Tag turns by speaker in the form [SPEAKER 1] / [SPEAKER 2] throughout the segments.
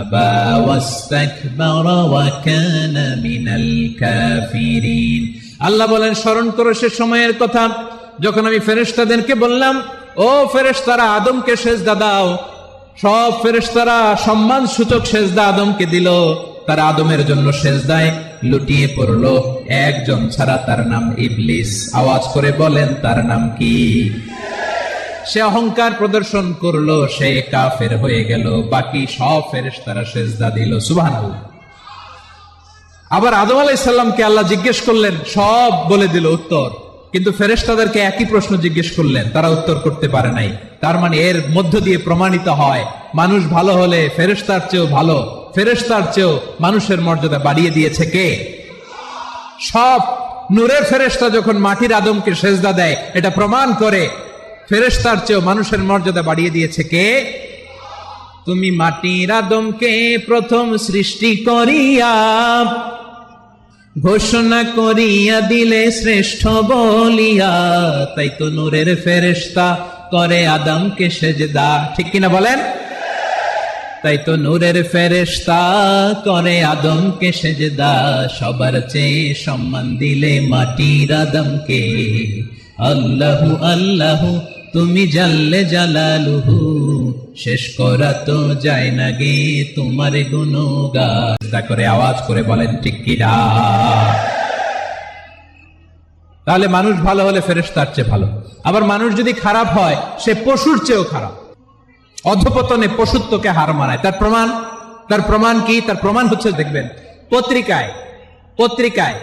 [SPEAKER 1] أَبَى وَاسْتَكْبَرَ وَكَانَ مِنَ الْكَافِرِينَ আল্লাহ বলেন স্মরণ করো সে সময়ের কথা যখন আমি ফেরেশতাদেরকে বললাম ও ফেরেশতারা আদমকে সেজদা দাও সব ফেরেশতারা সম্মান সূচক সেজদা আদমকে দিল তারা আদমের জন্য সেজদায় লুটিয়ে পড়লো একজন ছাড়া তার নাম ইবলিস আওয়াজ করে বলেন তার নাম কি সে অহংকার প্রদর্শন করল, সে কাফের হয়ে গেল। বাকি সব ফেরেশতারা সেজদা দিল, সুবহানাল্লাহ। আবার আদম আলাইসাল্লামকে আল্লাহ জিজ্ঞেস করলেন, সব বলে দিল উত্তর। কিন্তু ফেরেশতাদেরকে একই প্রশ্ন জিজ্ঞেস করলেন, তারা উত্তর করতে পারে নাই। তার মানে এর মধ্য দিয়ে প্রমাণিত হয়, মানুষ ভালো হলে ফেরেশতার চেয়েও ভালো, ফেরেশতার চেয়েও মানুষের মর্যাদা বাড়িয়ে দিয়েছে কে? সব নূরের ফেরেশতা যখন মাটির আদমকে সেজদা দেয়, এটা প্রমাণ করে ফেরেশতার চেয়েও মানুষের মর্যাদা বাড়িয়ে দিয়েছে কে? তুমি মাটির আদমকে প্রথম সৃষ্টি করিয়া, ঘোষণা করিয়া দিলে শ্রেষ্ঠ বলিয়া, তাই তো নূরের ফেরেশতা করে আদমকে সেজদা। ঠিক কিনা বলেন? তাই তো নূরের ফেরেশতা করে আদমকে সেজদা। সবার চেয়ে সম্মান দিলে মাটির আদমকে। আল্লাহু আল্লাহু, তুমি জাল্লে জালালুহু। শেষ করা তো যায় না গে তোমার তা করে আওয়াজ করে বলেন কিনা তাহলে মানুষ ভালো হলে ফেরেশতার চেয়ে ভালো। আবার মানুষ যদি খারাপ হয়, সে পশুর চেয়েও খারাপ। অধপতনে পশুত্বকে হার মানায়। তার প্রমাণ? তার প্রমাণ কি? তার প্রমাণ হচ্ছে, দেখবেন, পত্রিকায় পত্রিকায়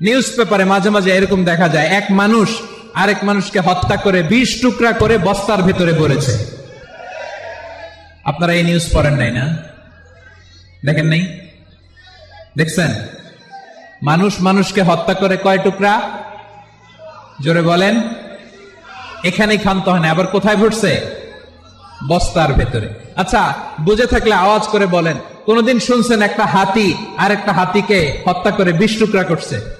[SPEAKER 1] নিউজ পেপারে মাঝে মাঝে এরকম দেখা যায়, এক মানুষ আরেক মানুষকে হত্যা করে বিশ টুকরা করে বস্তার ভেতরে পড়েছে। আপনারা এই নিউজ পড়েন নাই না? দেখেন নাই? দেখছেন? মানুষ মানুষকে হত্যা করে কয় টুকরা? জোরে বলেন। এখানেই ক্ষান্ত হয় না, আবার কোথায় ঘটছে? বস্তার ভেতরে। আচ্ছা বুঝে থাকলে আওয়াজ করে বলেন, কোনদিন শুনছেন একটা হাতি আর একটা হাতিকে হত্যা করে বিশ টুকরা করছে?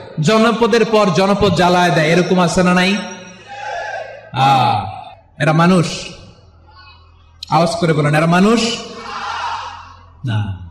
[SPEAKER 1] জনপদের পর জনপদ জ্বালায় দেয়, এরকম আছে না নাই? এরা মানুষ। আওয়াজ করে বলেন, এরা মানুষ? না।